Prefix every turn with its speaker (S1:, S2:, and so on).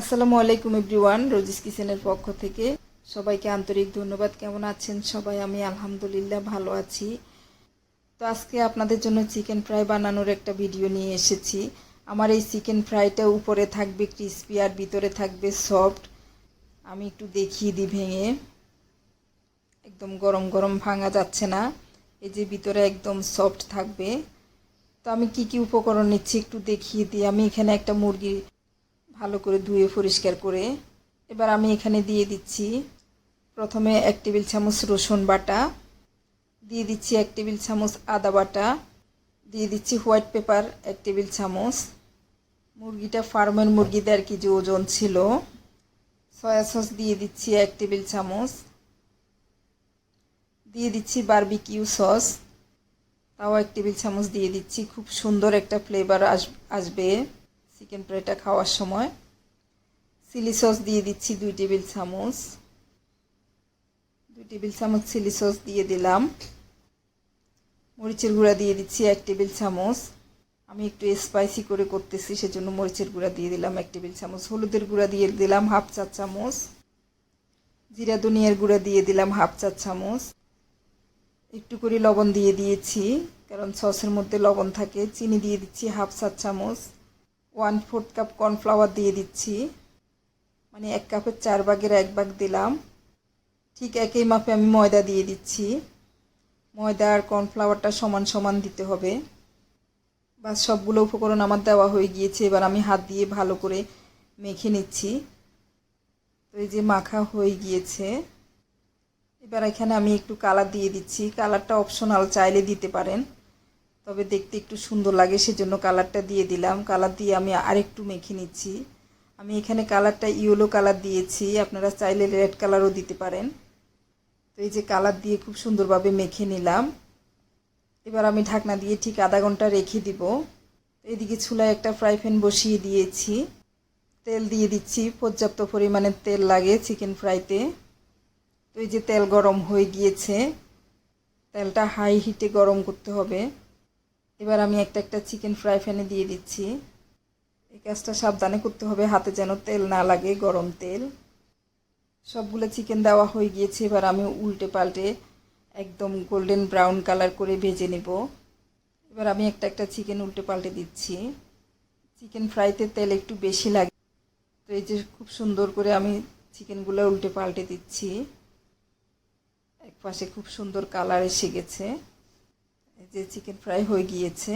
S1: আসসালামু আলাইকুম everyone, Rosie's কিচেনের পক্ষ থেকে সবাইকে আন্তরিক ধন্যবাদ। কেমন আছেন সবাই? আমি আলহামদুলিল্লাহ ভালো আছি। তো আজকে আপনাদের জন্য চিকেন ফ্রাই বানানোর একটা ভিডিও নিয়ে এসেছি। আমার এই চিকেন ফ্রাইটা উপরে থাকবে ক্রিসপি আর ভিতরে থাকবে সফট। আমি একটু দেখিয়ে দিই ভেঙে। একদম গরম গরম ভাঙা যাচ্ছে না। এই যে ভিতরে একদম সফট থাকবে। তো আমি কি কি উপকরণ নিচ্ছি একটু দেখিয়ে দিই। আমি এখানে একটা মুরগি ভালো করে ধুয়ে পরিষ্কার করে এবার আমি এখানে দিয়ে দিচ্ছি প্রথমে এক টেবিল চামচ রসুন বাটা, দিয়ে দিচ্ছি এক টেবিল চামচ আদা বাটা, দিয়ে দিচ্ছি হোয়াইট পেপার এক টেবিল চামচ। মুরগিটা ফার্মের মুরগি দেড় কেজি ওজন ছিল। সয়া সস দিয়ে দিচ্ছি এক টেবিল চামচ। দিয়ে দিচ্ছি বারবিকিউ সস। তাও এক টেবিল চামচ দিয়ে দিচ্ছি। খুব সুন্দর একটা ফ্লেভার আস, আসবে। চিকেন ফ্রাইটা খাওয়ার সময় চিলি সস দিয়ে দিচ্ছি দুই টেবিল চামচ। দুই টেবিল চামচ চিলি সস দিয়ে দিলাম। মরিচের গুঁড়া দিয়ে দিচ্ছি এক টেবিল চামচ। আমি একটু স্পাইসি করে করতেছি, সেজন্য মরিচের গুঁড়া দিয়ে দিলাম এক টেবিল চামচ। হলুদের গুঁড়া দিয়ে দিলাম হাফ চা চামচ। জিরা ধনিয়ার গুঁড়া দিয়ে দিলাম হাফ চা চামচ। একটু করে লবণ দিয়ে দিয়েছি, কারণ সসের মধ্যে লবণ থাকে। চিনি দিয়ে দিচ্ছি হাফ চা চামচ। ওয়ান ফোর্থ কাপ কর্নফ্লাওয়ার দিয়ে দিচ্ছি। মানে এক কাপের চার ভাগের এক ভাগ দিলাম। ঠিক একই মাপে আমি ময়দা দিয়ে দিচ্ছি। ময়দা আর কর্নফ্লাওয়ারটা সমান সমান দিতে হবে। বা সবগুলো উপকরণ আমার দেওয়া হয়ে গিয়েছে। এবার আমি হাত দিয়ে ভালো করে মেখে নিচ্ছি। তো এই যে মাখা হয়ে গিয়েছে। এবার এখানে আমি একটু কালার দিয়ে দিচ্ছি। কালারটা অপশনাল চাইলে দিতে পারেন। তবে দেখতে একটু সুন্দর লাগে, সেজন্য কালারটা দিয়ে দিলাম। কালার দিয়ে আমি আরেকটু মেখে নিচ্ছি। আমি এখানে কালারটা ইয়েলো কালার দিয়েছি। আপনারা চাইলে রেড কালারও দিতে পারেন। তো এই যে কালার দিয়ে খুব সুন্দরভাবে মেখে নিলাম। এবার আমি ঢাকনা দিয়ে ঠিক আধা ঘণ্টা রেখে দিব। এদিকে চুলায় একটা ফ্রাই প্যান বসিয়ে দিয়েছি। তেল দিয়ে দিচ্ছি। পর্যাপ্ত পরিমাণে তেল লাগে চিকেন ফ্রাইতে। তো এই যে তেল গরম হয়ে গিয়েছে, তেলটা হাই হিটে গরম করতে হবে। এবার আমি একটা একটা চিকেন ফ্রাই প্যানে দিয়ে দিচ্ছি। এই কাজটা সাবধানে করতে হবে, হাতে যেন তেল না লাগে, গরম তেল। সবগুলো চিকেন দেওয়া হয়ে গিয়েছে, এবার আমি উল্টে পাল্টে একদম গোল্ডেন ব্রাউন কালার করে ভেজে নেব। এবার আমি একটা একটা চিকেন উল্টে পাল্টে দিচ্ছি। চিকেন ফ্রাইতে তেল একটু বেশি লাগে, তো এই যে খুব সুন্দর করে আমি চিকেনগুলো উল্টে পাল্টে দিচ্ছি। এক পাশে খুব সুন্দর কালার এসে গেছে। যে চিকেন ফ্রাই হয়ে গিয়েছে।